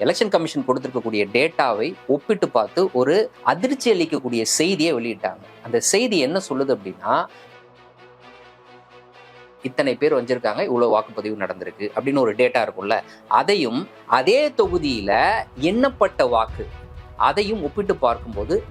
Election commission கொடுத்திருக்கக்கூடிய டேட்டாவை ஒப்பிட்டு பார்த்து ஒரு அதிர்ச்சி அளிக்கக்கூடிய செய்தியை வெளியிட்டாங்க. அந்த செய்தி என்ன சொல்லுது அப்படின்னா இத்தனை பேர் வந்திருக்காங்க இவ்வளோ வாக்குப்பதிவு நடந்திருக்கு அப்படின்னு ஒரு டேட்டா இருக்கும்ல அதையும் அதே தொகுதியில் எண்ணப்பட்ட வாக்கு அதையும் ஒப்பிட்டு பார்க்கும்போது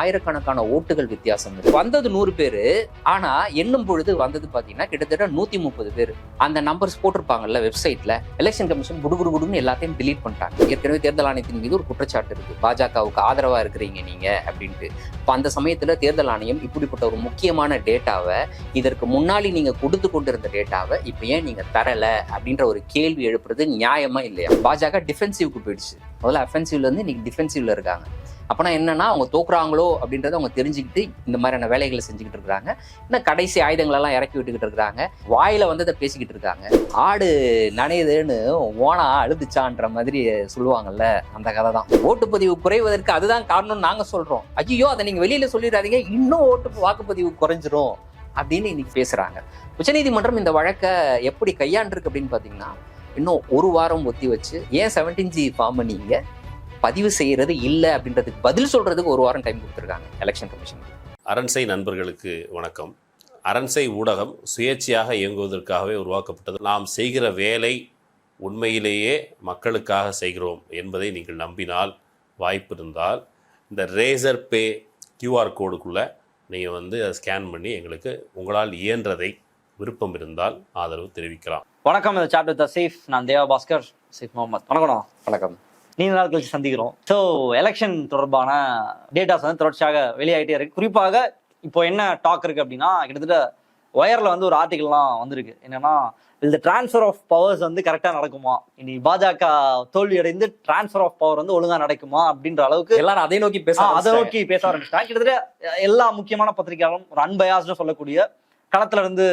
ஆயிரக்கணக்கான ஓட்டுகள் வித்தியாசம் வந்தது நூறு பேர் ஆனா எண்ணும் பொழுது வந்தது பாத்தீங்கன்னா கிட்டத்தட்ட நூத்தி முப்பது பேர். அந்த நம்பர்ஸ் போட்டிருப்பாங்கல்ல வெப்சைட்ல எலெக்ஷன் கமிஷன் குடுகுடு குடுன்னு எல்லாத்தையும் டிலீட் பண்ணிட்டாங்க. ஏற்கனவே தேர்தல் ஆணையத்தின் மீது ஒரு குற்றச்சாட்டு இருக்கு. பாஜகவுக்கு ஆதரவா இருக்கிறீங்க நீங்க அப்படின்ட்டு. இப்போ அந்த சமயத்துல தேர்தல் ஆணையம் இப்படிப்பட்ட ஒரு முக்கியமான டேட்டாவை இதற்கு முன்னாடி நீங்க கொடுத்து கொண்டிருந்த டேட்டாவை இப்போ ஏன் நீங்க தரல அப்படின்ற ஒரு கேள்வி எழுப்புறது நியாயமா இல்லையா? பாஜக டிஃபென்சிவ்க்கு போயிடுச்சு. முதல்ல அஃபென்சிவ்ல இருந்து இன்னைக்கு டிஃபென்சிவ்ல இருக்காங்க. அப்போனா என்னன்னா அவங்க தோக்குறாங்களோ அப்படின்றத அவங்க தெரிஞ்சுக்கிட்டு இந்த மாதிரியான வேலைகளை செஞ்சுக்கிட்டு இருக்காங்க இன்னும் கடைசி ஆயுதங்களெல்லாம் இறக்கி விட்டுக்கிட்டு இருக்காங்க வாயில அதை பேசிக்கிட்டு இருக்காங்க. ஆடு நனையுதுன்னு ஓனா அழுதுச்சான்ற மாதிரி சொல்லுவாங்கல்ல அந்த கதை தான். ஓட்டுப்பதிவு குறைவதற்கு அதுதான் காரணம்னு நாங்க சொல்றோம். ஐயோ அதை நீங்க வெளியில சொல்லிடாதீங்க இன்னும் ஓட்டு வாக்குப்பதிவு குறைஞ்சிரும் அப்படின்னு இன்னைக்கு பேசுறாங்க. உச்சநீதிமன்றம் இந்த வழக்கை எப்படி கையாண்டிருக்கு அப்படின்னு பாத்தீங்கன்னா இன்னும் ஒரு வாரம் ஒத்தி வச்சு ஏன் செவன்டீன் ஜி ஃபார்ம் பண்ணீங்க பதிவு செய்யறது இல்லை அப்படின்றதுக்கு பதில் சொல்றதுக்கு ஒரு வாரம் டைம் கொடுத்துருக்காங்க எலெக்ஷன் கமிஷன் அரண்சை நண்பர்களுக்கு வணக்கம். அரண்சை ஊடகம் சுயேட்சையாக இயங்குவதற்காகவே உருவாக்கப்பட்டது. நாம் செய்கிற வேலை உண்மையிலேயே மக்களுக்காக செய்கிறோம் என்பதை நீங்கள் நம்பினால் வாய்ப்பு இருந்தால் இந்த ரேசர் பே கியூஆர் கோடுக்குள்ளே நீங்கள் வந்து அதை ஸ்கேன் பண்ணி எங்களுக்கு உங்களால் இயன்றதை விருப்பம் இருந்தால் ஆதரவு தெரிவிக்கலாம். வணக்கம் இந்த சாட் வித் சீஃப் நான் தேவா பாஸ்கர். சீஃப் முகமது. வணக்கம். வணக்கம். நீண்ட நாள் கழிச்சு சந்திக்கிறோம். ஸோ எலெக்ஷன் தொடர்பான டேட்டாஸ் வந்து தொடர்ச்சியாக வெளியாகிட்டே இருக்கு. குறிப்பாக இப்போ என்ன டாக் இருக்கு அப்படின்னா கிட்டத்தட்ட ஒயர்ல வந்து ஒரு ஆர்டிகல்லாம் வந்திருக்கு. என்னன்னா இந்த டிரான்ஸ்ஃபர் ஆஃப் பவர்ஸ் வந்து கரெக்டாக நடக்குமா? இனி பாஜக தோல்வி அடைந்து டிரான்ஸ்ஃபர் ஆஃப் பவர் வந்து ஒழுங்கா நடக்குமா? அப்படின்ற அளவுக்கு எல்லாரும் அதை நோக்கி பேச அதை. நோக்கி பேச ஆரம்பிச்சிட்டாங்க. கிட்டத்தட்ட எல்லா முக்கியமான பத்திரிகையாளரும் ஒரு அன்பயாஸ்னு சொல்லக்கூடிய களத்துல இருந்து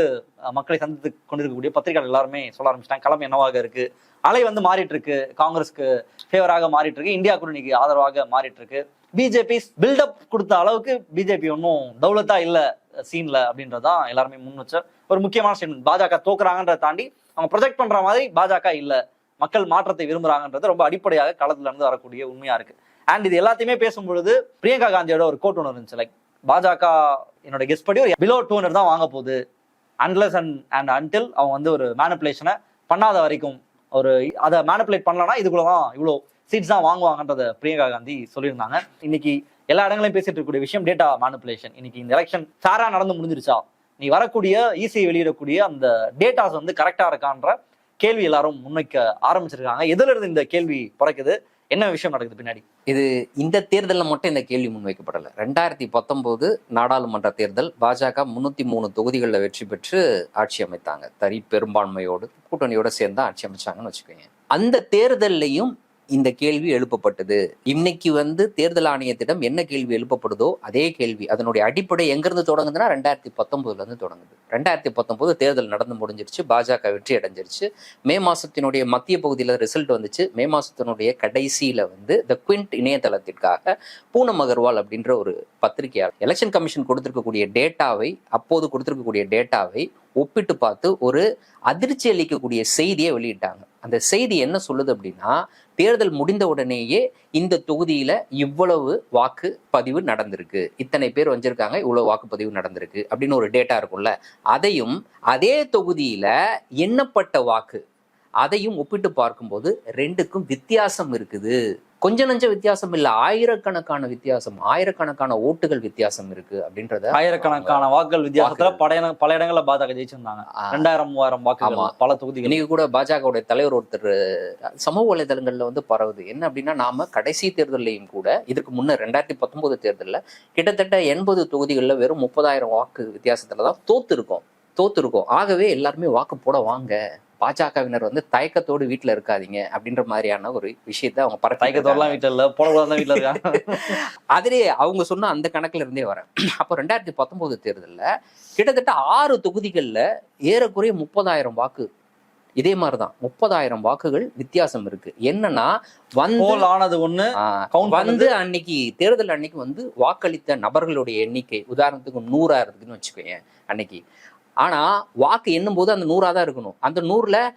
மக்களை சந்தித்து கொண்டிருக்கக்கூடிய பத்திரிகைகள் எல்லாருமே சொல்ல ஆரம்பிச்சிட்டாங்க. களம் என்னவாக இருக்கு? அலை வந்து மாறிட்டு இருக்கு. காங்கிரஸ்க்கு ஃபேவராக மாறிட்டு இருக்கு. இந்தியா கூட்டணிக்கு ஆதரவாக மாறிட்டு இருக்கு. பிஜேபி பில்டப் கொடுத்த அளவுக்கு பிஜேபி ஒன்றும் தௌலத்தா இல்லை சீன்ல அப்படின்றதான் எல்லாருமே முன் வச்ச ஒரு முக்கியமான ஸ்டேட்மெண்ட் பாஜக தோக்குறாங்கன்றதை தாண்டி அவங்க ப்ரொஜெக்ட் பண்ற மாதிரி பாஜக இல்லை. மக்கள் மாற்றத்தை விரும்புறாங்கன்றது ரொம்ப அடிப்படையாக களத்துல இருந்து வரக்கூடிய உண்மையா இருக்கு. அண்ட் இது எல்லாத்தையுமே பேசும்பொழுது பிரியங்கா காந்தியோட ஒரு கோட் ஒன்று இருந்துச்சு. லைக் பாஜக என்னோட கெஸ்ட் படி ஒரு பிலோ டூ தான் வாங்க போகுது. அன்லஸ் அண்ட் அண்ட் அன்டில் அவங்க வந்து ஒரு மேனிப்புலேஷனை பண்ணாத வரைக்கும் ஒரு அதை மேனிப்புலேட் பண்ணலன்னா இதுக்குள்ள தான் இவ்வளோ சீட்ஸ் தான் வாங்குவாங்கன்றத பிரியங்கா காந்தி சொல்லியிருந்தாங்க. இன்னைக்கு எல்லா இடங்களையும் பேசிட்டு இருக்கக்கூடிய விஷயம் டேட்டா மேனிப்புலேஷன் இன்னைக்கு இந்த எலெக்ஷன் சாரா நடந்து முடிஞ்சிருச்சா? நீ வரக்கூடிய ஈஸியை வெளியிடக்கூடிய அந்த டேட்டாஸ் வந்து கரெக்டா இருக்கான்ற கேள்வி எல்லாரும் முன்வைக்க ஆரம்பிச்சிருக்காங்க. எதுல இருந்து இந்த கேள்வி பிறக்குது? என்ன விஷயம் நடக்குது பின்னாடி? இது இந்த தேர்தலில் மட்டும் இந்த கேள்வி முன்வைக்கப்படலை. ரெண்டாயிரத்தி பத்தொன்பது நாடாளுமன்ற தேர்தல் பாஜக முன்னூத்தி மூணு தொகுதிகளில் வெற்றி பெற்று ஆட்சி அமைத்தாங்க. தரி பெரும்பான்மையோடு கூட்டணியோடு சேர்ந்து ஆட்சி அமைச்சாங்கன்னு வச்சுக்கோங்க. அந்த தேர்தல்லையும் இந்த கேள்வி எழுப்பப்பட்டது. இன்னைக்கு வந்து தேர்தல் ஆணையத்திடம் என்ன கேள்வி எழுப்பப்படுதோ அதே கேள்வி. அதனுடைய அடிப்படை எங்கிருந்து தொடங்குதுன்னா ரெண்டாயிரத்தி பத்தொன்பதுல இருந்து தொடங்குது. ரெண்டாயிரத்தி பத்தொன்பது தேர்தல் நடந்து முடிஞ்சிருச்சு பாஜக வெற்றி அடைஞ்சிருச்சு. மே மாசத்தினுடைய மத்திய பகுதியில் ரிசல்ட் வந்துச்சு. மே மாசத்தினுடைய கடைசியில வந்து த குவிண்ட் இணையதளத்திற்காக பூனம் அகர்வால் அப்படின்ற ஒரு பத்திரிகையாளர் எலெக்ஷன் கமிஷன் கொடுத்திருக்கக்கூடிய டேட்டாவை அப்போது கொடுத்திருக்கக்கூடிய டேட்டாவை ஒப்பிட்டு பார்த்து ஒரு அதிர்ச்சி அளிக்கக்கூடிய செய்தியை வெளியிட்டாங்க. அந்த செய்தி என்ன சொல்லுது அப்படின்னா தேர்தல் முடிந்த உடனேயே இந்த தொகுதியில இவ்வளவு வாக்கு பதிவு நடந்திருக்கு. இத்தனை பேர் வந்திருக்காங்க இவ்வளவு வாக்குப்பதிவு நடந்திருக்கு அப்படின்னு ஒரு டேட்டா இருக்கும்ல. அதையும் அதே தொகுதியில எண்ணப்பட்ட வாக்கு அதையும் ஒப்பிட்டு பார்க்கும்போது ரெண்டுக்கும் வித்தியாசம் இருக்குது. கொஞ்ச நஞ்ச வித்தியாசம் இல்ல. ஆயிரக்கணக்கான வித்தியாசம் ஆயிரக்கணக்கான ஓட்டுகள் வித்தியாசம் இருக்கு அப்படின்றத ஆயிரக்கணக்கான வாக்குகள் வித்தியாசத்துல வாக்குகள். பல இட- பல இடங்கள்ல பாஜக ஜெயிச்சிருந்தாங்க. ரெண்டாயிரம் மூவாயிரம் ஆமா. பல தொகுதிகள். இன்னைக்கு கூட பாஜகவுடைய தலைவர் ஒருத்தர் சமூக வலைதளங்கள்ல வந்து பரவுது. என்ன அப்படின்னா நாம கடைசி தேர்தலையும் கூட இதுக்கு முன்ன ரெண்டாயிரத்தி பத்தொன்பது தேர்தல்ல கிட்டத்தட்ட எண்பது தொகுதிகளில் வெறும் முப்பதாயிரம் வாக்கு வித்தியாசத்துல தான் தோத்து இருக்கோம் தோத்து இருக்கோம் ஆகவே எல்லாருமே வாக்கு போட வாங்க. பாஜகவினர் வந்து தயக்கத்தோடு வீட்டுல இருக்காதீங்க அப்படின்ற மாதிரியான ஒரு விஷயத்தை அவங்க பரப்பி தைக்கத்தோர்லாம் வீட்டுல இல்ல போடக்கூடாது வீட்டுல இருக்காங்க. அதிலே அவங்க சொன்ன அந்த கணக்குல இருந்தே வரேன். அப்போ ரெண்டாயிரத்தி பத்தொன்பது தேர்தல்ல கிட்டத்தட்ட ஆறு தொகுதிகள்ல ஏறக்குறைய முப்பதாயிரம் வாக்கு. இதே மாதிரிதான் முப்பதாயிரம் வாக்குகள் வித்தியாசம் இருக்கு. என்னன்னா வந்து ஆனது ஒண்ணு வந்து அன்னைக்கு தேர்தல் அன்னைக்கு வந்து வாக்களித்த நபர்களுடைய எண்ணிக்கை உதாரணத்துக்கு நூறா இருக்குதுன்னு வச்சுக்கோங்க அன்னைக்கு. ஆனா வாக்கு எண்ணும் போது அந்த நூறா தான் இருக்கணும். அந்த நூறுல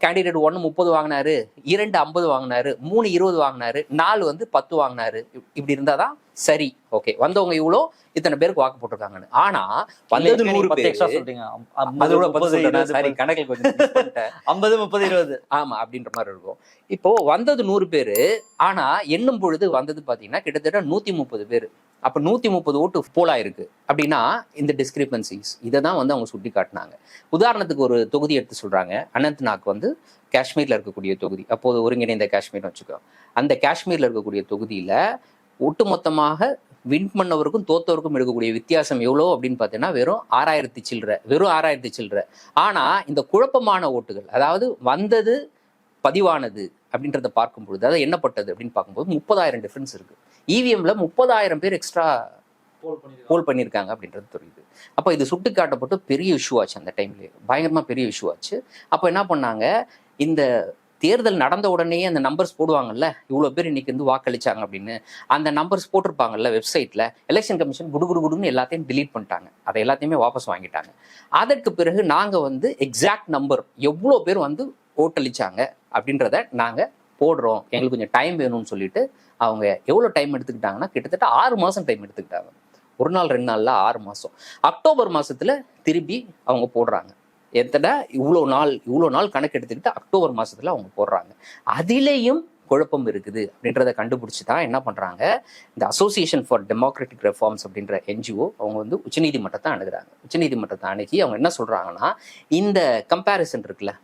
கேண்டிடேட் ஒன்று முப்பது வாங்கினாரு இரண்டு ஐம்பது வாங்கினாரு மூணு இருபது வாங்கினாரு நாலு வந்து பத்து வாங்கினாரு. இப்- இப்படி இருந்தாதான் சரி. ஓகே. வந்தவங்க இவ்வளோ இத்தனை பேருக்கு வாக்கு போட்டிருக்காங்கன்னு. ஆனா வந்தது நூறு பத்து எக்ஸ்ட்ரா சொல்றேன். சாரி கணக்கில் கொஞ்சம். ஐம்பது முப்பது இருபது. ஆமா அப்படின்ற மாதிரி இருக்கும். இப்போ வந்தது நூறு பேரு ஆனா எண்ணும் பொழுது வந்தது பாத்தீங்கன்னா கிட்டத்தட்ட நூத்தி முப்பது பேர். அப்ப நூத்தி முப்பது ஓட்டு போலா இருக்கு அப்படின்னா இந்த டிஸ்கிரிபன்சிஸ் இதை தான் வந்து அவங்க சுட்டி காட்டினாங்க உதாரணத்துக்கு ஒரு தொகுதி எடுத்து சொல்றாங்க. அனந்த்நாக் வந்து காஷ்மீர்ல இருக்கக்கூடிய தொகுதி. அப்போது ஒருங்கிணைந்த காஷ்மீர்னு வச்சுக்கோ. அந்த காஷ்மீர்ல இருக்கக்கூடிய தொகுதியில ஒட்டுமொத்தமாக வின் பண்ணவருக்கும் தோத்தவருக்கும் இருக்கக்கூடிய வித்தியாசம் எவ்வளோ அப்படின்னு பார்த்தீங்கன்னா வெறும் ஆறாயிரத்தி சில்லற வெறும் ஆறாயிரத்தி சில்லற. ஆனால் இந்த குழப்பமான ஓட்டுகள் அதாவது வந்தது பதிவானது அப்படின்றத பார்க்கும் பொழுது அதாவது எண்ணப்பட்டது அப்படின்னு பார்க்கும்போது முப்பதாயிரம் டிஃபரன்ஸ் இருக்கு. இவிஎம்ல முப்பதாயிரம் பேர் எக்ஸ்ட்ரா போல் பண்ணியிருக்காங்க அப்படின்றது தெரியுது. அப்போ இது சுட்டி காட்டப்பட்டு பெரிய இஷ்யூ ஆச்சு அந்த டைம்லேயே பயங்கரமா பெரிய இஷ்யூ ஆச்சு. அப்போ என்ன பண்ணாங்க? இந்த தேர்தல் நடந்த உடனேயே அந்த நம்பர்ஸ் போடுவாங்கல்ல இவ்வளோ பேர் இன்னைக்கு வந்து வாக்களிச்சாங்க அப்படின்னு அந்த நம்பர்ஸ் போட்டிருப்பாங்கல்ல வெப்சைட்ல எலெக்ஷன் கமிஷன் குடு குடு குடுன்னு எல்லாத்தையும் delete பண்ணிட்டாங்க. அதை எல்லாத்தையுமே வாபஸ் வாங்கிட்டாங்க. அதற்கு பிறகு நாங்க வந்து எக்ஸாக்ட் நம்பர் எவ்வளோ பேர் வந்து ஓட்டளிச்சாங்க அப்படின்றத நாங்கள் போடுறோம். எங்களுக்கு கொஞ்சம் டைம் வேணும்னு சொல்லிட்டு அவங்க எவ்வளோ டைம் எடுத்துக்கிட்டாங்கன்னா கிட்டத்தட்ட ஆறு மாதம் டைம் எடுத்துக்கிட்டாங்க. ஒரு நாள் ரெண்டு நாளில் ஆறு மாதம் அக்டோபர் மாதத்தில் திருப்பி அவங்க போடுறாங்க. எத்தனை? இவ்வளோ நாள் இவ்வளோ நாள் கணக்கு எடுத்துக்கிட்டு அக்டோபர் மாதத்தில் அவங்க போடுறாங்க. அதிலேயும் குழப்பம் இருக்குது அப்படின்றத கண்டுபிடிச்சி தான் என்ன பண்ணுறாங்க இந்த அசோசியேஷன் ஃபார் டெமோக்ராட்டிக் ரெஃபார்ம்ஸ் அப்படின்ற என்ஜிஓ அவங்க வந்து உச்சநீதிமன்றத்தை அணுகுறாங்க. உச்சநீதிமன்றத்தை அணுகி அவங்க என்ன சொல்கிறாங்கன்னா இந்த கம்பேரிசன் இருக்குல்ல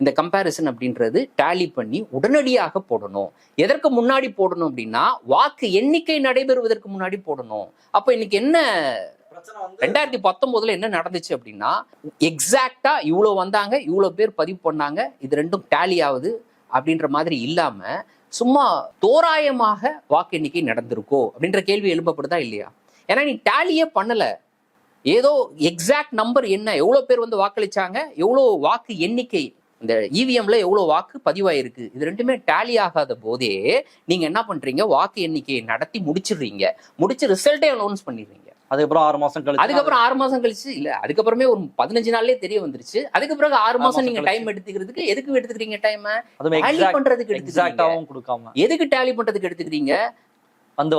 இந்த கம்பேரிசன் அப்படின்றது டேலி பண்ணி உடனடியாக போடணும். எதற்கு முன்னாடி போடணும் அப்படின்னா வாக்கு எண்ணிக்கை நடைபெறுவதற்கு முன்னாடி போடணும். அப்ப இன்னைக்கு என்ன ரெண்டாயிரத்தி பத்தொன்பதுல என்ன நடந்துச்சு அப்படின்னா எக்ஸாக்டா இவ்வளவு வந்தாங்க இவ்வளவு பேர் பதிவு பண்ணாங்க இது ரெண்டும் டேலி ஆகுது அப்படின்ற மாதிரி இல்லாம சும்மா தோராயமாக வாக்கு எண்ணிக்கை நடந்திருக்கோ அப்படின்ற கேள்வி எழுப்பப்படுதா இல்லையா? ஏன்னா நீ டேலியே பண்ணல. ஏதோ எக்ஸாக்ட் நம்பர் என்ன எவ்வளவு பேர் வந்து வாக்களிச்சாங்க எவ்வளவு வாக்கு எண்ணிக்கை இந்த இவிஎம்ல எவ்வளவு வாக்கு பதிவாயிருக்கு? இது ரெண்டுமே டேலி ஆகாத போதே நீங்க என்ன பண்றீங்க? வாக்கு எண்ணிக்கையை நடத்தி முடிச்சிடுறீங்க. முடிச்சு ரிசல்ட்டே அனௌன்ஸ் பண்ணிடுறீங்க. அதுக்கப்புறம் ஆறு மாசம் கழிச்சு அதுக்கப்புறம் ஆறு மாசம் கழிச்சு இல்ல அதுக்கப்புறமே ஒரு பதினஞ்சு நாள்லயே தெரிய வந்துருச்சு. அதுக்கு பிறகு ஆறு மாசம் நீங்க. டைம் எடுத்துக்கிறதுக்கு எதுக்கு எடுத்துக்கிறீங்க டைம் டேலி பண்றதுக்கு எடுத்துக்கிறீங்க. எதுக்கு டேலி பண்றதுக்கு எடுத்துக்கிறீங்க?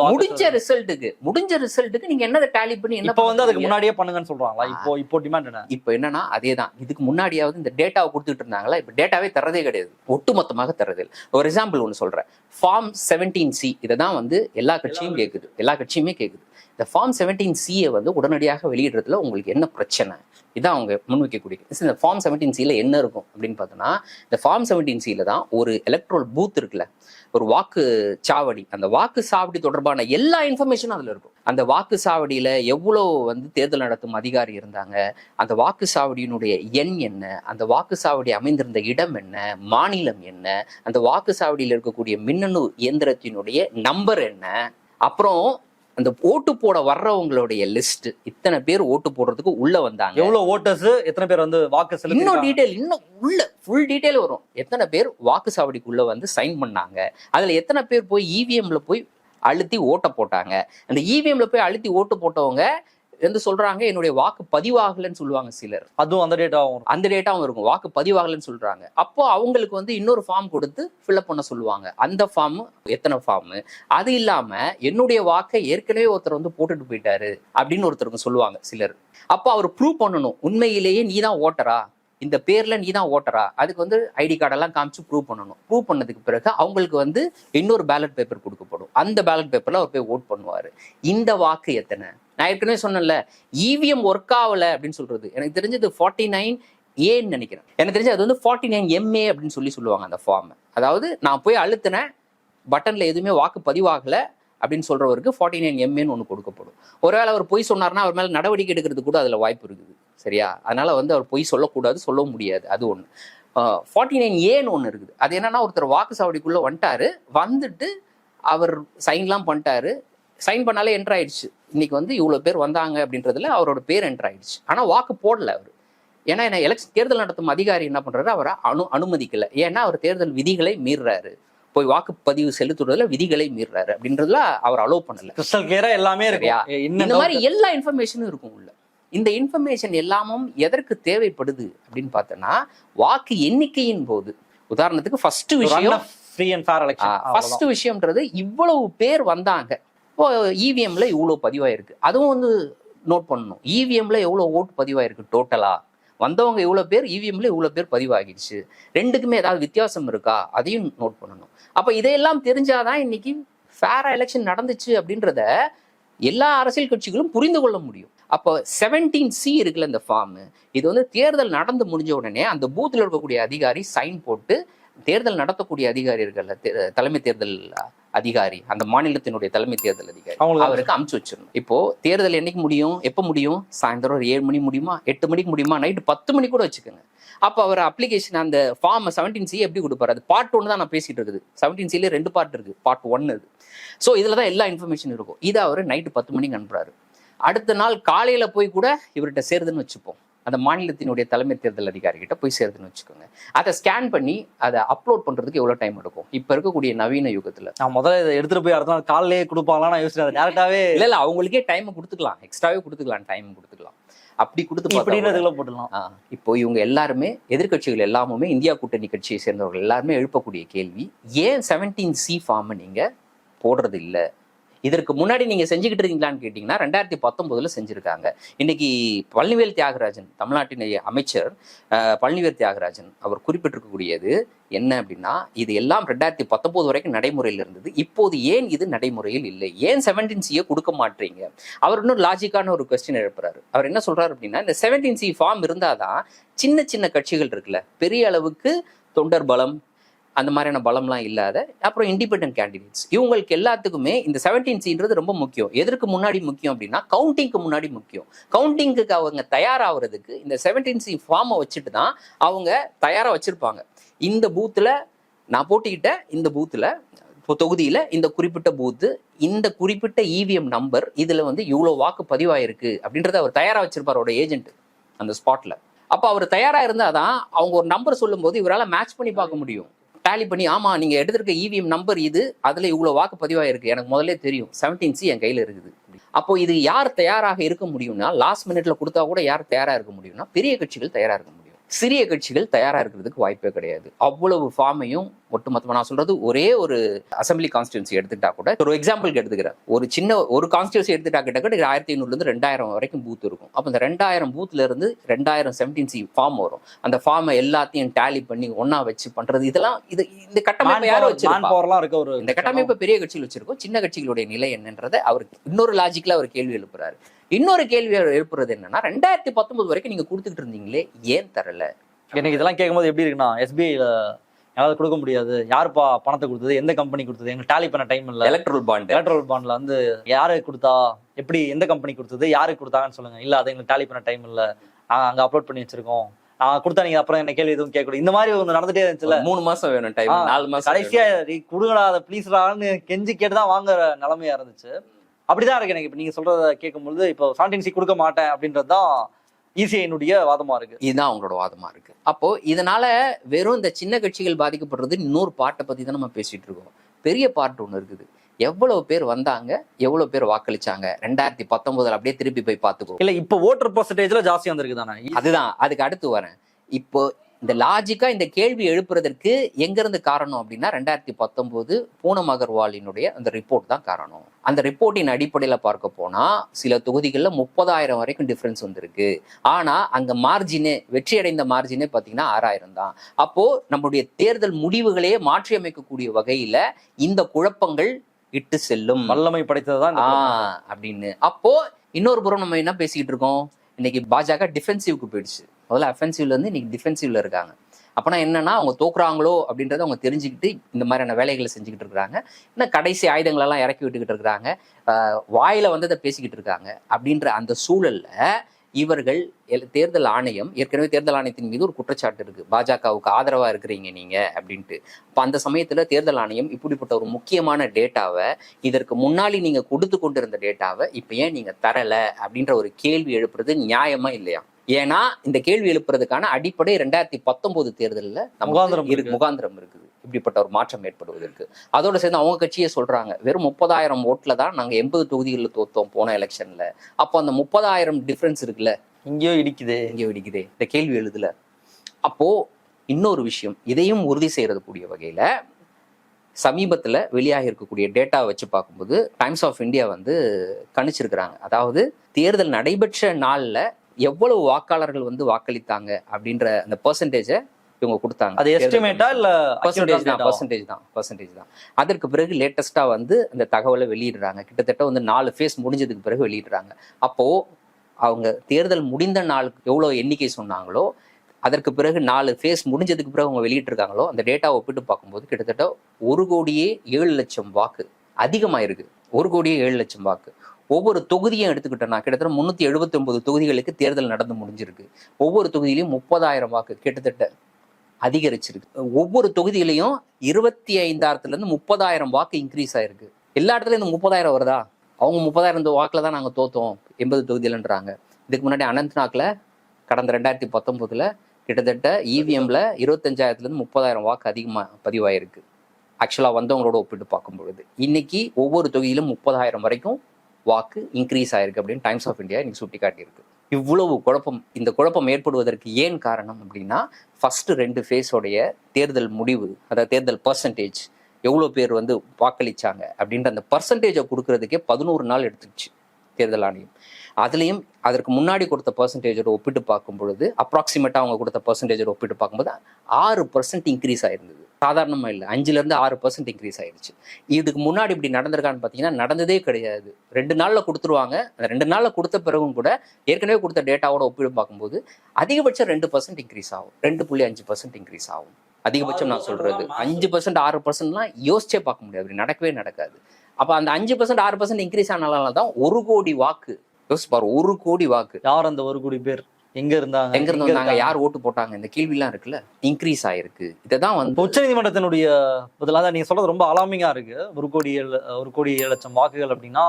வாக்கு முடிஞ்ச ரிசல்ட்டுக்கு முடிஞ்ச ரிசல்ட்டுக்கு நீங்க என்னதை டேலி பண்ணி என்ன இப்போ வந்து அதுக்கு? முன்னாடியே பண்ணுங்கன்னு சொல்றாங்களா? இப்போ இப்போ டிமாண்ட் என்ன? இப்போ என்னன்னா அதேதான். இதுக்கு முன்னாடியாவது இந்த டேட்டாவை கொடுத்துட்டு இருந்தாங்களா? இப்போ டேட்டாவே தரதே கிடையாது. ஒட்டுமொத்தமாக தரது ஒரு எக்ஸாம்பிள் ஒன்று சொல்றேன். ஃபார்ம் செவன்டீன் சி இதை தான் வந்து எல்லா கட்சியும் கேட்குது எல்லா கட்சியுமே கேட்குது இந்த ஃபார்ம் செவன்டீன் சியை வந்து உடனடியாக வெளியிடுறதுல உங்களுக்கு என்ன பிரச்சனை? இதான் அவங்க முன்வைக்கக்கூடிய இந்த ஃபார்ம் செவன்டீன் சியில் என்ன இருக்கும் அப்படின்னு பார்த்தோன்னா இந்த ஃபார்ம் செவன்டீன் சியில் தான் ஒரு எலக்ட்ரல் பூத் இருக்குல்ல. ஒரு வாக்கு சாவடி. அந்த வாக்கு சாவடி தொடர்பான எல்லா இன்ஃபர்மேஷனும் அதில் இருக்கும். அந்த வாக்கு சாவடியில் எவ்வளோ வந்து தேர்தல் நடத்தும் அதிகாரி இருந்தாங்க? அந்த வாக்கு சாவடியினுடைய எண் என்ன? அந்த வாக்கு சாவடி அமைந்திருந்த இடம் என்ன? மாநிலம் என்ன? அந்த வாக்கு சாவடியில் இருக்கக்கூடிய மின்னணு இயந்திரத்தினுடைய நம்பர் என்ன? அப்புறம் அந்த ஓட்டு போட வர்றவங்களுடைய லிஸ்ட் இத்தனை பேர் ஓட்டு போடுறதுக்கு உள்ள வந்தாங்க. எவ்வளவு ஓட்டர்ஸ் எத்தனை பேர் வந்து வாக்கு இன்னும் செலுத்தி டீடைல் இன்னும் உள்ள ஃபுல் டீடைல் வரும். எத்தனை பேர் வாக்கு சாவடிக்குள்ள வந்து சைன் பண்ணாங்க? அதுல எத்தனை பேர் போய் இவிஎம்ல போய் அழுத்தி ஓட்ட போட்டாங்க? அந்த இவிஎம்ல போய் அழுத்தி ஓட்டு போட்டவங்க வந்து சொல்றாங்க. என்னுடைய வாக்கு பதிவாகலைன்னு சொல்லுவாங்க சிலர். அதுவும் அந்த டேட்டாவும் அந்த டேட்டாவும் இருக்கும். வாக்கு பதிவாகலைன்னு சொல்றாங்க. அப்போ அவங்களுக்கு வந்து இன்னொரு ஃபார்ம் கொடுத்து ஃபில்அப் பண்ண சொல்லுவாங்க. அந்த ஃபார்ம் எத்தனை ஃபார்ம் அது இல்லாம என்னுடைய வாக்கை ஏற்கனவே ஒருத்தர் வந்து போட்டுட்டு போயிட்டாரு அப்படின்னு ஒருத்தருக்கு சொல்லுவாங்க சிலர். அப்போ அவர் ப்ரூவ் பண்ணணும். உண்மையிலேயே நீ தான் ஓட்டரா? இந்த பேர்ல நீ தான் ஓட்டரா? அதுக்கு வந்து ஐடி கார்டெல்லாம் காமிச்சு ப்ரூவ் பண்ணணும். ப்ரூவ் பண்ணதுக்கு பிறகு அவங்களுக்கு வந்து இன்னொரு பேலட் பேப்பர் கொடுக்கப்படும். அந்த பேலட் பேப்பர்ல அவர் போய் ஓட் பண்ணுவாரு. இந்த வாக்கு எத்தனை? நான் ஏற்கனவே சொன்னேன்ல இவிஎம் ஒர்க் ஆகல அப்படின்னு சொல்றது. எனக்கு தெரிஞ்சது ஃபார்ட்டி நைன் ஏன்னு நினைக்கிறேன். எனக்கு தெரிஞ்சு அது வந்து ஃபார்ட்டி நைன் எம்ஏ அப்படின்னு சொல்லி சொல்லுவாங்க அந்த ஃபார்ம் அதாவது நான் போய் அழுத்தினேன் பட்டன்ல எதுவுமே வாக்கு பதிவாகல அப்படின்னு சொல்றவருக்கு ஃபார்ட்டி நைன் எம்ஏன்னு ஒன்று கொடுக்கப்படும். ஒருவேளை அவர் பொய் சொன்னார்னா அவர் மேல நடவடிக்கை எடுக்கிறது கூட அதுல வாய்ப்பு இருக்குது. சரியா? அதனால வந்து அவர் பொய் சொல்லக்கூடாது சொல்லவும் முடியாது. அது ஒன்று ஃபார்ட்டி நைன் ஏன்னு ஒன்று இருக்குது. அது என்னன்னா ஒருத்தர் வாக்கு சாவடிக்குள்ள வந்துட்டாரு. வந்துட்டு அவர் சைன்லாம் பண்ணிட்டாரு. சைன் பண்ணாலே என்டர் ஆயிடுச்சு. இன்னைக்கு வந்து இவ்வளோ பேர் வந்தாங்க அப்படின்றதுல அவரோட பேர் என்டர் ஆயிடுச்சு. ஆனால் வாக்கு போடல அவர். ஏன்னா என்ன எலெக்ஷன் தேர்தல் நடத்தும் அதிகாரி என்ன பண்றாரு? அவரை அனு அனுமதிக்கல. ஏன்னா அவர் தேர்தல் விதிகளை மீறுறாரு. போய் வாக்குப்பதிவு செலுத்துறதுல விதிகளை மீறுறாரு அப்படின்றதுல அவர் அலோவ் பண்ணல. கிறிஸ்டல் கிளியரா எல்லாமே சரியா? இருக்கும் இந்த மாதிரி எல்லா இன்ஃபர்மேஷனும் இருக்கும் உள்ள. இந்த இன்ஃபர்மேஷன் எல்லாமும் எதற்கு தேவைப்படுது அப்படின்னு பார்த்தோன்னா வாக்கு எண்ணிக்கையின் போது. உதாரணத்துக்கு ஃபர்ஸ்ட் விஷயம் free and fair election first விஷயம்ன்றது இவ்வளவு பேர் வந்தாங்க. இப்போ இவிஎம்ல இவ்வளோ பதிவாயிருக்கு. அதுவும் வந்து நோட் பண்ணணும். இவிஎம்ல எவ்வளோ ஓட்டு பதிவாயிருக்கு டோட்டலா வந்தவங்க இவ்வளோ பேர்? இவிஎம்ல இவ்வளோ பேர் பதிவாகிடுச்சு. ரெண்டுக்குமே ஏதாவது வித்தியாசம் இருக்கா? அதையும் நோட் பண்ணணும். அப்போ இதையெல்லாம் தெரிஞ்சாதான் இன்னைக்கு ஃபேராக எலெக்ஷன் நடந்துச்சு அப்படின்றத எல்லா அரசியல் கட்சிகளும் புரிந்து கொள்ள முடியும். அப்போ செவன்டீன் சி இருக்குல்ல இந்த ஃபார்ம் இது வந்து தேர்தல் நடந்து முடிஞ்ச உடனே அந்த பூத்தில் இருக்கக்கூடிய அதிகாரி சைன் போட்டு தேர்தல் நடத்தக்கூடிய அதிகாரி தலைமை தேர்தல் அதிகாரி அந்த மாநிலத்தினுடைய தலைமை தேர்தல் அதிகாரி அவருக்கு அமுச்சு வச்சிடணும். இப்போ தேர்தல் என்னைக்கு முடியும்? எப்போ முடியும்? சாயந்தரம் ஒரு ஏழு மணி முடியுமா? எட்டு மணிக்கு முடியுமா? நைட்டு பத்து மணி கூட வச்சுக்கோங்க. அப்போ அவர் அப்ளிகேஷன் அந்த ஃபார்ம் செவன்டீன் சி எப்படி கொடுப்பாரு? அது பார்ட் ஒன்று தான் நான் பேசிட்டு இருக்குது. செவன்டீன் சிலே ரெண்டு பார்ட் இருக்கு. பார்ட் ஒன் இது. ஸோ இதில் தான் எல்லா இன்ஃபர்மேஷன் இருக்கும். இதை அவர் நைட்டு பத்து மணிக்கு அனுப்புறாரு. அடுத்த நாள் காலையில் போய் கூட இவர்கிட்ட சேருதுன்னு வச்சுப்போம். அந்த மாநிலத்தினுடைய தலைமை தேர்தல் அதிகாரி கிட்ட போய் சேருதுன்னு வச்சுக்கோங்க. அதை ஸ்கேன் பண்ணி அதை அப்லோட் பண்றதுக்கு எவ்வளவு டைம் எடுக்கும்? இப்ப இருக்கக்கூடிய நவீன யுகத்துல. நான் முதல்ல இதை எடுத்துட்டு போய் அடுத்த நாள் காலையிலேயே கொடுப்பாங்களா நான் யோசிச்சேன் டேரக்டாவே இல்ல இல்ல அவங்களுக்கே டைம் கொடுத்துக்கலாம். எக்ஸ்ட்ராவே கொடுத்துக்கலாம் டைம் கொடுத்துக்கலாம். அப்படி கொடுத்து போட்டுடலாம். ஆ, இப்போ இவங்க எல்லாருமே எதிர்க்கட்சிகள் எல்லாமுமே இந்தியா கூட்டணி கட்சியை சேர்ந்தவர்கள் எல்லாருமே எழுப்பக்கூடிய கேள்வி ஏன் செவன்டீன் சி ஃபார்ம் நீங்க போடுறது இல்ல? இதற்கு முன்னாடி நீங்க செஞ்சுக்கிட்டு இருக்கீங்களான்னு கேட்டீங்கன்னா ரெண்டாயிரத்தி பத்தொன்பதுல செஞ்சிருக்காங்க. இன்னைக்கு பழனிவேல் தியாகராஜன் தமிழ்நாட்டின் அமைச்சர் பழனிவேல் தியாகராஜன் அவர் குறிப்பிட்டிருக்கக்கூடியது என்ன அப்படின்னா இது எல்லாம் ரெண்டாயிரத்தி பத்தொன்பது வரைக்கும் நடைமுறையில் இருந்தது. இப்போது ஏன் இது நடைமுறையில் இல்லை? ஏன் செவன்டீன் சியை கொடுக்க மாட்டீங்க? அவர் இன்னும் லாஜிக்கான ஒரு கொஸ்டின் எழுப்புறாரு. அவர் என்ன சொல்றாரு அப்படின்னா இந்த செவன்டீன் சி ஃபார்ம் இருந்தாதான் சின்ன சின்ன கட்சிகள் இருக்குல்ல பெரிய அளவுக்கு தொண்டர் பலம் அந்த மாதிரியான பலம்லாம் இல்லாத அப்புறம் இண்டிபெண்டன்ட் கேண்டிடேட்ஸ் இவங்களுக்கு எல்லாத்துக்குமே இந்த செவன்டீன் சீன்றது ரொம்ப முக்கியம். எதற்கு முன்னாடி முக்கியம் அப்படின்னா கவுண்டிங்க்கு முன்னாடி முக்கியம். கவுண்டிங்க்கு அவங்க தயாராகிறதுக்கு இந்த செவன்டீன் சி ஃபார்மை வச்சுட்டு தான் அவங்க தயாராக வச்சிருப்பாங்க. இந்த பூத்தில் நான் போட்டிக்கிட்ட இந்த பூத்தில் இப்போ தொகுதியில் இந்த குறிப்பிட்ட பூத்து இந்த குறிப்பிட்ட இவிஎம் நம்பர் இதில் வந்து இவ்வளோ வாக்கு பதிவாயிருக்கு அப்படின்றத அவர் தயாராக வச்சிருப்பார் அவரோட ஏஜென்ட் அந்த ஸ்பாட்டில் அப்போ அவர் தயாராக இருந்தால் தான் அவங்க ஒரு நம்பர் சொல்லும்போது இவரால் மேட்ச் பண்ணி பார்க்க முடியும். டேலி பண்ணி ஆமா நீங்க எடுத்திருக்க இவிஎம் நம்பர் இது அதில் இவ்வளோ வாக்கு பதிவாயிருக்கு. எனக்கு முதல்ல தெரியும். செவன்டீன் சி என் கையில் இருக்குது. அப்போ இது யார் தயாராக இருக்க முடியும்னா லாஸ்ட் மினிட்ல கொடுத்தா கூட யார் தயாராக இருக்க முடியும்னா பெரிய கட்சிகள் தயாராக இருக்க முடியும். சிறிய கட்சிகள் தயாரா இருக்கிறதுக்கு வாய்ப்பே கிடையாது. அவ்வளவு ஃபார்மையும் ஒட்டுமொத்தமா நான் சொல்றது ஒரே ஒரு அசம்பிளி கான்ஸ்டியூன்சி எடுத்துட்டா கூட ஒரு எக்ஸாம்பிளுக்கு எடுத்துக்கிறேன். ஒரு சின்ன ஒரு கான்ஸ்டியூன்சி எடுத்துட்டா கிட்ட கூட ஆயிரத்தி ஐநூறுல இருந்து ரெண்டாயிரம் வரைக்கும் பூத் இருக்கும். அப்போ இந்த ரெண்டாயிரம் பூத்ல இருந்து ரெண்டாயிரம் செவன்டீன் சி ஃபார்ம் வரும். அந்த ஃபார்மை எல்லாத்தையும் டேலி பண்ணி ஒண்ணா வச்சு பண்றது இதெல்லாம் இது இந்த கட்டமைப்பை யாரும் பவர்லாம் இருக்க ஒரு இந்த கட்டமைப்பு பெரிய கட்சியில் வச்சிருக்கோம். சின்ன கட்சிகளுடைய நிலை என்னன்றதை அவர் இன்னொரு லாஜிக்ல அவர் கேள்வி எழுப்புறாரு. இன்னொரு கேள்வி எழுப்புறது என்னன்னா ரெண்டாயிரத்தி பத்தொன்பது வரைக்கும் நீங்க கொடுத்துக்கிட்டு இருந்தீங்களே ஏன் தரல? எனக்கு இதெல்லாம் கேட்கும்போது எப்படி இருக்குன்னா எஸ்பிஐல யாராவது கொடுக்க முடியாது. யாருப்பா பணத்தை கொடுத்தது? எந்த கம்பெனி கொடுத்தது? எங்களுக்கு டேலி பண்ண டைம் இல்ல. எலக்ட்ரல் பாண்ட் எலக்ட்ரல் பாண்ட்ல வந்து யாரு கொடுத்தா எப்படி எந்த கம்பெனி கொடுத்தது? யாருக்கு கொடுத்தாங்கன்னு சொல்லுங்க. இல்ல அதை எங்களுக்கு டேலி பண்ண டைம் இல்ல. நாங்க அங்க அப்லோட் பண்ணி வச்சிருக்கோம். நான் கொடுத்தா நீங்க அப்புறம் என்ன கேள்வி எதுவும் கேட்கக்கூடாது. இந்த மாதிரி ஒன்று நடந்துட்டே இருந்துச்சுல. மூணு மாசம் வேணும் டைம் நாலு மாசம் கடைசியா நீ கொடுங்கடா அதை ப்ளீஸ்டான்னு கெஞ்சி கேட்டு தான் வாங்குற நிலைமையா இருந்துச்சு. அப்படிதான் இருக்கு எனக்கு. இப்ப நீங்க சொல்றத கேட்கும்பொழுது இப்போ செவன்டீன் சி கொடுக்க மாட்டேன் அப்படின்றது தான் இசிஐனுடைய வாதமா இருக்கு. இதுதான் அவங்களோட வாதமா இருக்கு. அப்போ இதனால வெறும் இந்த சின்ன கட்சிகள் பாதிக்கப்படுறது இன்னொரு பாட்டை பத்தி தான் நம்ம பேசிட்டு இருக்கோம். பெரிய பார்ட் ஒண்ணு இருக்குது. எவ்வளவு பேர் வந்தாங்க எவ்வளவு பேர் வாக்களிச்சாங்க? ரெண்டாயிரத்தி பத்தொன்பதுல அப்படியே திருப்பி போய் பார்த்துக்கோ. இல்ல இப்போ ஓட்டர் பர்சன்டேஜ்ல ஜாஸ்தி வந்திருக்கு தானே அதுதான் அதுக்கு அடுத்து வரேன். இப்போ இந்த லாஜிக்கா இந்த கேள்வி எழுப்புறதற்கு எங்க இருந்து காரணம் அப்படின்னா ரெண்டாயிரத்தி பத்தொன்பது பூனம் அகர்வாலினுடைய அந்த ரிப்போர்ட் தான் காரணம். அந்த ரிப்போர்ட்டின் அடிப்படையில பார்க்க போனா சில தொகுதிகள்ல முப்பதாயிரம் வரைக்கும் டிஃபரன்ஸ் வந்திருக்கு. ஆனா அங்க மார்ஜினே வெற்றி அடைந்த மார்ஜினே பாத்தீங்கன்னா ஆறாயிரம் தான். அப்போ நம்மளுடைய தேர்தல் முடிவுகளையே மாற்றி அமைக்கக்கூடிய வகையில இந்த குழப்பங்கள் இட்டு செல்லும். வல்லமை படைத்ததுதான். அப்படின்னு. அப்போ இன்னொரு புறம் நம்ம என்ன பேசிக்கிட்டு இருக்கோம்? இன்னைக்கு பாஜக டிஃபென்சிவ்க்கு போயிடுச்சு. முதல்ல அஃபென்சிவ்ல இருந்து இன்னைக்கு டிஃபென்சிவ்ல இருக்காங்க. அப்போனா என்னன்னா அவங்க தோக்குறாங்களோ அப்படின்றத அவங்க தெரிஞ்சுக்கிட்டு இந்த மாதிரியான வேலைகளை செஞ்சுக்கிட்டு இருக்கிறாங்க. இன்னும் கடைசி ஆயுதங்களெல்லாம் இறக்கி விட்டுக்கிட்டு இருக்கிறாங்க. ஆஹ் வாயில வந்ததை பேசிக்கிட்டு இருக்காங்க. அப்படின்ற அந்த சூழல்ல இவர்கள் எல்- தேர்தல் ஆணையம் ஏற்கனவே தேர்தல் ஆணையத்தின் மீது ஒரு குற்றச்சாட்டு இருக்கு. பாஜகவுக்கு ஆதரவா இருக்கிறீங்க நீங்க அப்படின்ட்டு. அப்ப அந்த சமயத்துல தேர்தல் ஆணையம் இப்படிப்பட்ட ஒரு முக்கியமான டேட்டாவை இதற்கு முன்னாடி நீங்க கொடுத்து கொண்டிருந்த டேட்டாவை இப்ப ஏன் நீங்க தரல அப்படின்ற ஒரு கேள்வி எழுப்புறது நியாயமா இல்லையா? ஏன்னா இந்த கேள்வி எழுப்புறதுக்கான அடிப்படை ரெண்டாயிரத்தி பத்தொன்பது தேர்தலில் முகாந்திரம் இருக்கு. முகாந்திரம் இருக்குது. இப்படிப்பட்ட ஒரு மாற்றம் ஏற்படுவதற்கு. அதோட சேர்ந்து அவங்க கட்சியே சொல்றாங்க வெறும் முப்பதாயிரம் ஓட்டுல தான் நாங்க எண்பது தொகுதிகளில் தோத்தோம் போன எலெக்ஷன்ல. அப்போ அந்த முப்பதாயிரம் டிஃபரன்ஸ் இருக்குல்ல? இங்கேயோ இடிக்குது. எங்கே வெடிக்குதே இந்த கேள்வி எழுதுல. அப்போ இன்னொரு விஷயம் இதையும் உறுதி செய்யறது கூடிய வகையில சமீபத்தில் வெளியாக இருக்கக்கூடிய டேட்டா வச்சு பார்க்கும்போது டைம்ஸ் ஆஃப் இந்தியா வந்து கணிச்சிருக்கிறாங்க. அதாவது தேர்தல் நடைபெற்ற நாள்ல எவ்வளவு வாக்காளர்கள் வந்து வாக்களித்தாங்க அப்படின்ற அந்த பெர்சன்டேஜை இவங்க கொடுத்தாங்க. அது எஸ்டிமேட்டா இல்ல பர்சன்டேஜ் தான் பர்சன்டேஜ் தான் பர்சன்டேஜ் தான். அதற்கு பிறகு லேட்டஸ்டா வந்து அந்த தகவலை வெளியிடுறாங்க. கிட்டத்தட்ட வந்து நாலு ஃபேஸ் முடிஞ்சதுக்கு பிறகு வெளியிடுறாங்க. அப்போ அவங்க தேர்தல் முடிந்த நாளுக்கு எவ்வளோ எண்ணிக்கை சொன்னாங்களோ அதற்கு பிறகு நாலு ஃபேஸ் முடிஞ்சதுக்கு பிறகு அவங்க வெளியிட்டிருக்காங்களோ அந்த டேட்டா ஒப்பிட்டு பார்க்கும்போது கிட்டத்தட்ட ஒரு கோடியே ஏழு லட்சம் வாக்கு அதிகமாக இருக்கு ஒரு கோடியே ஏழு லட்சம் வாக்கு. ஒவ்வொரு தொகுதியும் எடுத்துக்கிட்டோம்னா கிட்டத்தட்ட முந்நூற்றி எழுபத்தி ஒன்பது தொகுதிகளுக்கு தேர்தல் நடந்து முடிஞ்சிருக்கு. ஒவ்வொரு தொகுதியிலையும் முப்பதாயிரம் வாக்கு கிட்டத்தட்ட அதிகரிச்சிருக்கு. ஒவ்வொரு தொகுதியிலையும் இருபத்தி ஐந்தாயிரத்துல இருந்து முப்பதாயிரம் வாக்கு இன்க்ரீஸ் ஆயிருக்கு. எல்லா இடத்துலையும் இந்த முப்பதாயிரம் வருதா? அவங்க முப்பதாயிரம் வாக்குல தான் நாங்க தோத்தோம். எண்பது தொகுதியிலன்றாங்க. இதுக்கு முன்னாடி அனந்த்நாக்ல கடந்த ரெண்டாயிரத்தி பத்தொன்பதுல கிட்டத்தட்ட இவிஎம்ல இருபத்தஞ்சாயிரத்துல இருந்து முப்பதாயிரம் வாக்கு அதிகமா பதிவாயிருக்கு. ஆக்சுவலா வந்தவங்களோட ஒப்பிட்டு பார்க்கும் பொழுது இன்னைக்கு ஒவ்வொரு தொகுதியிலும் முப்பதாயிரம் வரைக்கும் வாக்கு இன்க்ரீஸ் ஆயிருக்கு அப்படின்னு டைம்ஸ் ஆஃப் இந்தியா இன்னைக்கு சுட்டி காட்டியிருக்கு இவ்வளவு குழப்பம் இந்த குழப்பம் ஏற்படுவதற்கு ஏன் காரணம் அப்படின்னா ஃபர்ஸ்ட் ரெண்டு ஃபேஸோடைய தேர்தல் முடிவு அதாவது தேர்தல் பர்சன்டேஜ் எவ்வளோ பேர் வந்து வாக்களிச்சாங்க அப்படின்ற அந்த பர்சன்டேஜை கொடுக்கறதுக்கே பதினோரு நாள் எடுத்துச்சு தேர்தல் ஆணையம். அதுலேயும் அதற்கு முன்னாடி கொடுத்த பர்சன்டேஜோட ஒப்பிட்டு பார்க்கும் பொழுது அப்ராக்சிமேட்டாக அவங்க கொடுத்த பர்சன்டேஜோட ஒப்பிட்டு பார்க்கும்போது ஆறு பர்சன்ட் இன்க்ரீஸ் ஆயிருந்தது. சாதாரணமாக இல்லை. அஞ்சுலேருந்து ஆறு பர்சன்ட் இன்க்ரீஸ் ஆயிருச்சு இதுக்கு முன்னாடி இப்படி நடந்திருக்கான்னு பார்த்தீங்கன்னா நடந்ததே கிடையாது. ரெண்டு நாளில் கொடுத்துருவாங்க. அந்த ரெண்டு நாளில் கொடுத்த பிறகும் கூட ஏற்கனவே கொடுத்த டேட்டாவோட ஒப்பிட்டு பார்க்கும்போது அதிகபட்சம் ரெண்டு பர்சன்ட் இன்க்ரீஸ் ஆகும். ரெண்டு புள்ளி அஞ்சு பர்சன்ட் இன்க்ரீஸ் ஆகும். அதிகபட்சம் நான் சொல்றது. அஞ்சு பர்சன்ட் ஆறு பர்சன்ட்லாம் யோசிச்சே பார்க்க முடியாது. அப்படி நடக்கவே நடக்காது. அப்போ அந்த அஞ்சு பர்சன்ட் ஆறு பர்சன்ட் இன்க்ரீஸ் ஆனால தான் ஒரு கோடி வாக்கு யோசிச்சு பாரு ஒரு கோடி வாக்கு. யார் அந்த ஒரு கோடி பேர்? எங்க இருந்தாங்க? எங்க இருந்து வந்தாங்க? யார் ஓட்டு போட்டாங்க? இந்த கேள்விலாம் இருக்குல்ல? இன்க்ரீஸ் ஆயிருக்கு. இதை தான் வந்து உச்ச நீதிமன்றத்தினுடைய பதிலாக நீங்க சொல்றது ரொம்ப அலாமிங்கா இருக்கு. ஒரு கோடி ஏழு ஒரு கோடி ஏழு லட்சம் வாக்குகள் அப்படின்னா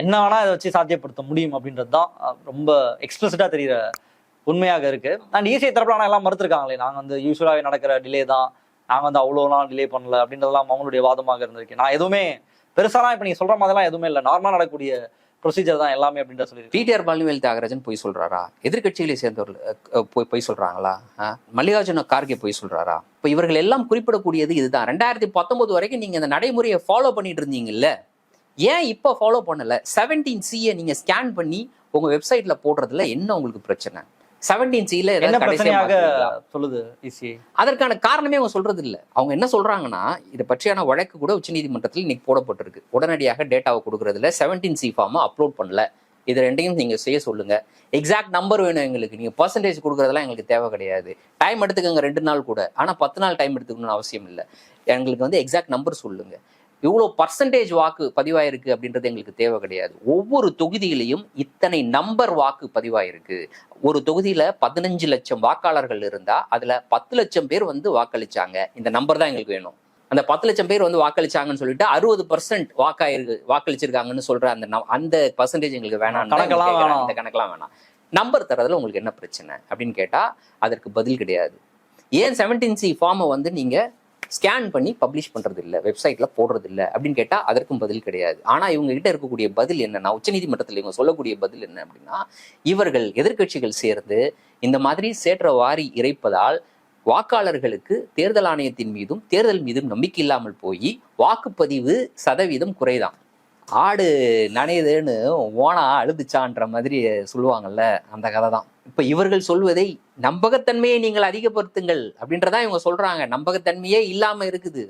என்ன வேணா இதை வச்சு சாத்தியப்படுத்த முடியும் அப்படின்றது தான் ரொம்ப எக்ஸ்பிளசிட்டா தெரியுற உண்மையாக இருக்கு. அண்ட் ஈஸியை தரப்புல ஆனால் எல்லாம் மறுத்திருக்காங்களே. நாங்க வந்து யூஸ்வலாகவே நடக்கிற டிலே தான். நாங்க வந்து அவ்வளோலாம் டிலே பண்ணல அப்படின்றதெல்லாம் அவங்களுடைய வாதமாக இருந்திருக்கு. நான் எதுவுமே பெருசாலாம் இப்போ நீங்க சொல்ற மாதிரிலாம் எதுவுமே இல்லை. நார்மலா நடக்கக்கூடிய ப்ரொசீஜர் தான் எல்லாமே அப்படின்ற சொல்லி டிடிஆர் பழனிவேல் தியாகராஜன் போய் சொல்றாரா? எதிர்கட்சிகளை சேர்ந்தவர் போய் போய் சொல்றாங்களா? மல்லிகார்ஜுன கார்கே போய் சொல்றாரா? இப்போ இவர்கள் எல்லாம் குறிப்பிடக்கூடியது இதுதான். ரெண்டாயிரத்தி பத்தொன்பது வரைக்கும் நீங்க இந்த நடைமுறையை ஃபாலோ பண்ணிட்டு இருந்தீங்கல்ல ஏன் இப்போ ஃபாலோ பண்ணல? செவன்டீன் சியை நீங்க ஸ்கேன் பண்ணி உங்க வெப்சைட்ல போடுறதுல என்ன உங்களுக்கு பிரச்சனை? செவன்டீன் சில என்ன பிரச்சனையாக சொல்லுது இசிஐ அதற்கான காரணமே அவங்க சொல்றது இல்ல அவங்க என்ன சொல்றாங்கன்னா இதை பற்றியான வழக்கு கூட உச்சநீதிமன்றத்தில் இன்னைக்கு போடப்பட்டிருக்கு. உடனடியாக டேட்டாவை கொடுக்கறதுல செவன்டீன் சி ஃபார்மை அப்லோட் பண்ணல. இது ரெண்டையும் நீங்க செய்ய சொல்லுங்க. எக்ஸாக்ட் நம்பர் வேணும் எங்களுக்கு. நீங்க பர்சன்டேஜ் கொடுக்கறதெல்லாம் எங்களுக்கு தேவை கிடையாது. டைம் எடுத்துக்கோங்க ரெண்டு நாள் கூட. ஆனா பத்து நாள் டைம் எடுத்துக்கணும்னு அவசியம் இல்லை. எங்களுக்கு வந்து எக்ஸாக்ட் நம்பர் சொல்லுங்க. இவ்வளோ பர்சன்டேஜ் வாக்கு பதிவாயிருக்கு அப்படின்றது எங்களுக்கு தேவை கிடையாது. ஒவ்வொரு தொகுதியிலையும் இத்தனை நம்பர் வாக்கு பதிவாயிருக்கு. ஒரு தொகுதியில பதினஞ்சு லட்சம் வாக்காளர்கள் இருந்தா அதுல பத்து லட்சம் பேர் வந்து வாக்களிச்சாங்க. இந்த நம்பர் தான் எங்களுக்கு வேணும். அந்த பத்து லட்சம் பேர் வந்து வாக்களிச்சாங்கன்னு சொல்லிட்டு அறுபது பர்சன்ட் வாக்காயிருக்கு வாக்களிச்சிருக்காங்கன்னு சொல்ற அந்த அந்த பர்சன்டேஜ் எங்களுக்கு வேணாம் கணக்கெல்லாம் வேணாம். இந்த கணக்கெல்லாம் வேணாம். நம்பர் தரதுல உங்களுக்கு என்ன பிரச்சனை? அப்படின்னு கேட்டா அதற்கு பதில் கிடையாது. ஏன் செவன்டீன் சி ஃபார்மை வந்து நீங்க ஸ்கேன் பண்ணி பப்ளிஷ் பண்ணுறது இல்லை வெப்சைட்டில் போடுறது இல்லை அப்படின்னு கேட்டால் அதற்கும் பதில் கிடையாது. ஆனால் இவங்க கிட்ட இருக்கக்கூடிய பதில் என்னன்னா உச்சநீதிமன்றத்தில் இவங்க சொல்லக்கூடிய பதில் என்ன அப்படின்னா இவர்கள் எதிர்க்கட்சிகள் சேர்ந்து இந்த மாதிரி சேற்ற வாரி இறைப்பதால் வாக்காளர்களுக்கு தேர்தல் ஆணையத்தின் மீதும் தேர்தல் மீதும் நம்பிக்கை இல்லாமல் போய் வாக்குப்பதிவு சதவீதம் குறைதான். ஆடு நனையுதுன்னு ஓனா அழுதுச்சான்ற மாதிரி சொல்லுவாங்கல்ல அந்த கதை தான் இப்போ இவர்கள் சொல்வதை நம்பகத்தன்மையை நீங்கள் அதிகப்படுத்துங்கள் அப்படின்றதான் இவங்க சொல்றாங்க. நம்பகத்தன்மையே இல்லாம இருக்குது.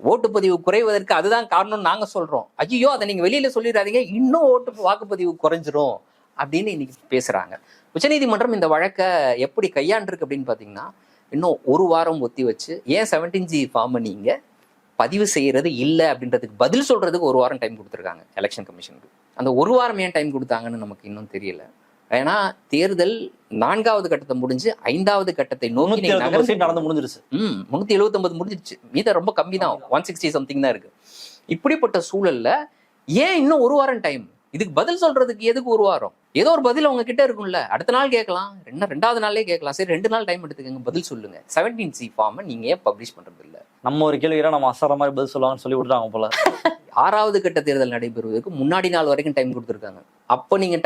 ஓட்டுப்பதிவு குறைவதற்கு அதுதான் காரணம்னு நாங்க சொல்றோம். ஐயோ அதை நீங்க வெளியில சொல்லிடாதீங்க இன்னும் ஓட்டு வாக்குப்பதிவு குறைஞ்சிரும் அப்படின்னு இன்னைக்கு பேசுறாங்க. உச்சநீதிமன்றம் இந்த வழக்கை எப்படி கையாண்டிருக்கு அப்படின்னு பாத்தீங்கன்னா இன்னும் ஒரு வாரம் ஒத்தி வச்சு ஏன் செவன்டீன் ஜி ஃபார்மை நீங்க பதிவு செய்யறது இல்லை அப்படின்றதுக்கு பதில் சொல்றதுக்கு ஒரு வாரம் டைம் கொடுத்துருக்காங்க எலெக்ஷன் கமிஷனுக்கு அந்த ஒரு வாரம் ஏன் டைம் கொடுத்தாங்கன்னு நமக்கு இன்னும் தெரியல. ஏன்னா தேர்தல் நான்காவது கட்டத்தை முடிஞ்சு ஐந்தாவது கட்டத்தை நோக்கி நடந்து முடிஞ்சிருச்சு. ம் முந்நூற்றி எழுபத்தொம்பது முடிஞ்சிருச்சு. மீதம் ரொம்ப கம்மி தான் ஒன் சிக்ஸ்டி சம்திங் தான் இருக்கு. இப்படிப்பட்ட சூழல்ல ஏன் இன்னும் ஒரு வாரம் டைம் இதுக்கு பதில் சொல்றதுக்கு எதுக்கு ஒரு வாரம்? ஏதோ ஒரு பதில் அவங்க கிட்ட இருக்கும்ல. அடுத்த நாள் கேட்கலாம். ரெண்டு ரெண்டாவது நாளே கேட்கலாம். சரி ரெண்டு நாள் டைம் எடுத்துக்கங்க. பதில் சொல்லுங்க. செவன்டீன் சி ஃபார்மை நீங்க ஏன் பப்ளிஷ் பண்றது இல்ல? நம்ம ஒரு கேள்வி நம்ம அசார மாதிரி பதில் சொல்லுவாங்கன்னு சொல்லி விட்டுறாங்க போல. ஆறாவது கட்ட தேர்தல் நடைபெறுவதற்கு முன்னாடி நாள் வரைக்கும் டைம் கொடுத்துருக்காங்க. அப்போ நீங்க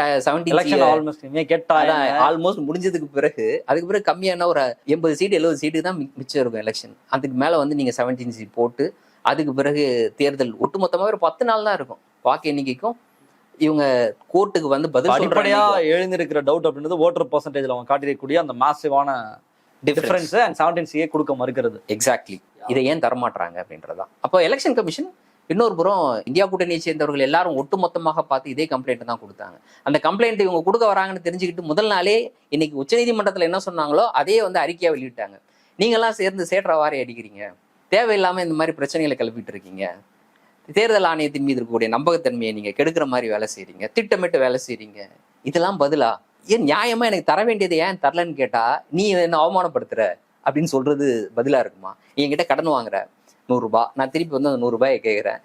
ஆல்மோஸ்ட் முடிஞ்சதுக்கு பிறகு அதுக்கு பிறகு கம்மியான ஒரு எண்பது சீட் எழுபது சீட்டு தான் மிச்சம் இருக்கும் எலெக்ஷன் அதுக்கு மேல வந்து நீங்க செவன்டீன் சீட் போட்டு அதுக்கு பிறகு தேர்தல் ஒட்டுமொத்தமாக ஒரு பத்து நாள் தான் இருக்கும். வாக்கு எண்ணிக்கைக்கும் இவங்க கோர்ட்டுக்கு வந்து பதில் அடிப்படையா எழுந்திருக்கிற டவுட் அப்படின்றது ஓட்டர் பர்சன்டேஜ்ல அவங்க காட்டியிருக்கக்கூடிய அந்த மாசிவான. டிஃபரன்ஸ் அண்ட் செவன்டீன் சிஏ கொடுக்க மறுக்கிறது. எக்ஸாக்ட்லி இதை ஏன் தரமாட்டுறாங்க அப்படின்றதான் அப்போ எலெக்ஷன் கமிஷன் இன்னொரு புறம் இந்தியா கூட்டணியை சேர்ந்தவர்கள் எல்லாரும் ஒட்டுமொத்தமாக பார்த்து இதே கம்ப்ளைண்ட் தான் கொடுத்தாங்க. அந்த கம்ப்ளைண்ட் இவங்க கொடுக்க வராங்கன்னு தெரிஞ்சுக்கிட்டு முதல் நாளே இன்னைக்கு உச்சநீதிமன்றத்தில் என்ன சொன்னாங்களோ அதே வந்து அறிக்கையா வெளியிட்டாங்க. நீங்கெல்லாம் சேர்ந்து சேற்ற வாரி அடிக்கிறீங்க. தேவையில்லாம இந்த மாதிரி பிரச்சனைகளை கிளப்பிட்டு இருக்கீங்க. தேர்தல் ஆணையத்தின் மீது இருக்கக்கூடிய நம்பகத்தன்மையை நீங்க கெடுக்கிற மாதிரி வேலை செய்றீங்க திட்டமிட்டு வேலை செய்றீங்க. இதெல்லாம் பதிலா? ஏன் நியாயமா எனக்கு தர வேண்டியது ஏன் தரலன்னு கேட்டா நீ என்ன அவமானப்படுத்துற அப்படின்னு சொல்றது பதிலா இருக்குமா? என்கிட்ட கடன் வாங்குற நூறுரூபா நான் திருப்பி வந்து அந்த நூறுரூபாயை கேட்குறேன்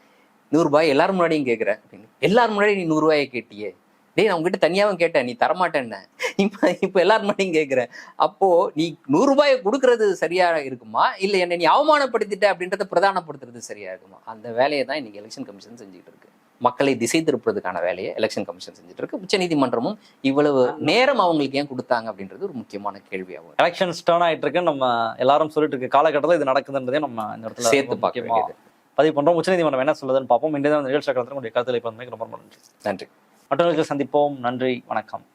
நூறுரூபாய் எல்லாரும் முன்னாடியும் கேட்குறேன் அப்படின்னு. எல்லாரும் முன்னாடி நீ நூறுரூவாயை கேட்டியே. டேய் நான் உங்ககிட்ட தனியாகவும் கேட்டேன் நீ தரமாட்டேன்ன. இப்போ இப்போ எல்லாரும் முன்னாடியும் கேட்குறேன் அப்போ நீ நூறுரூபாயை கொடுக்கறது சரியா இருக்குமா? இல்லை என்னை நீ அவமானப்படுத்திட்ட அப்படின்றத பிரதானப்படுத்துறது சரியா இருக்குமா? அந்த வேலையை தான் இன்னைக்கு எலெக்ஷன் கமிஷன் செஞ்சுட்டு இருக்கு. மக்களை திசை திருப்புறதுக்கான வேலையை எலெக்ஷன் கமிஷன் செஞ்சுட்டு இருக்கு. உச்சநீதிமன்றமும் இவ்வளவு நேரம் அவங்களுக்கு ஏன் கொடுத்தாங்க அப்படின்றது ஒரு முக்கியமான கேள்வியாகும் எலெக்ஷன்ஸ் டேர்ன் ஆயிட்டு இருக்குன்னு நம்ம எல்லாரும் சொல்லிட்டு இருக்க காலகட்டத்தில் இது நடக்குதுன்றதே நம்ம இந்த இடத்துல சேர்த்து பார்க்க வேண்டியது. பதிவு பண்றோம். உச்சநீதிமன்றம் என்ன சொல்லுதுன்னு பார்ப்போம். இன்றைய நிகழ்ச்சி காலத்தில் உங்களுடைய கருத்துல ரொம்ப நன்றி. நன்றி. மற்றவர்களுக்கு சந்திப்போம். நன்றி. வணக்கம்.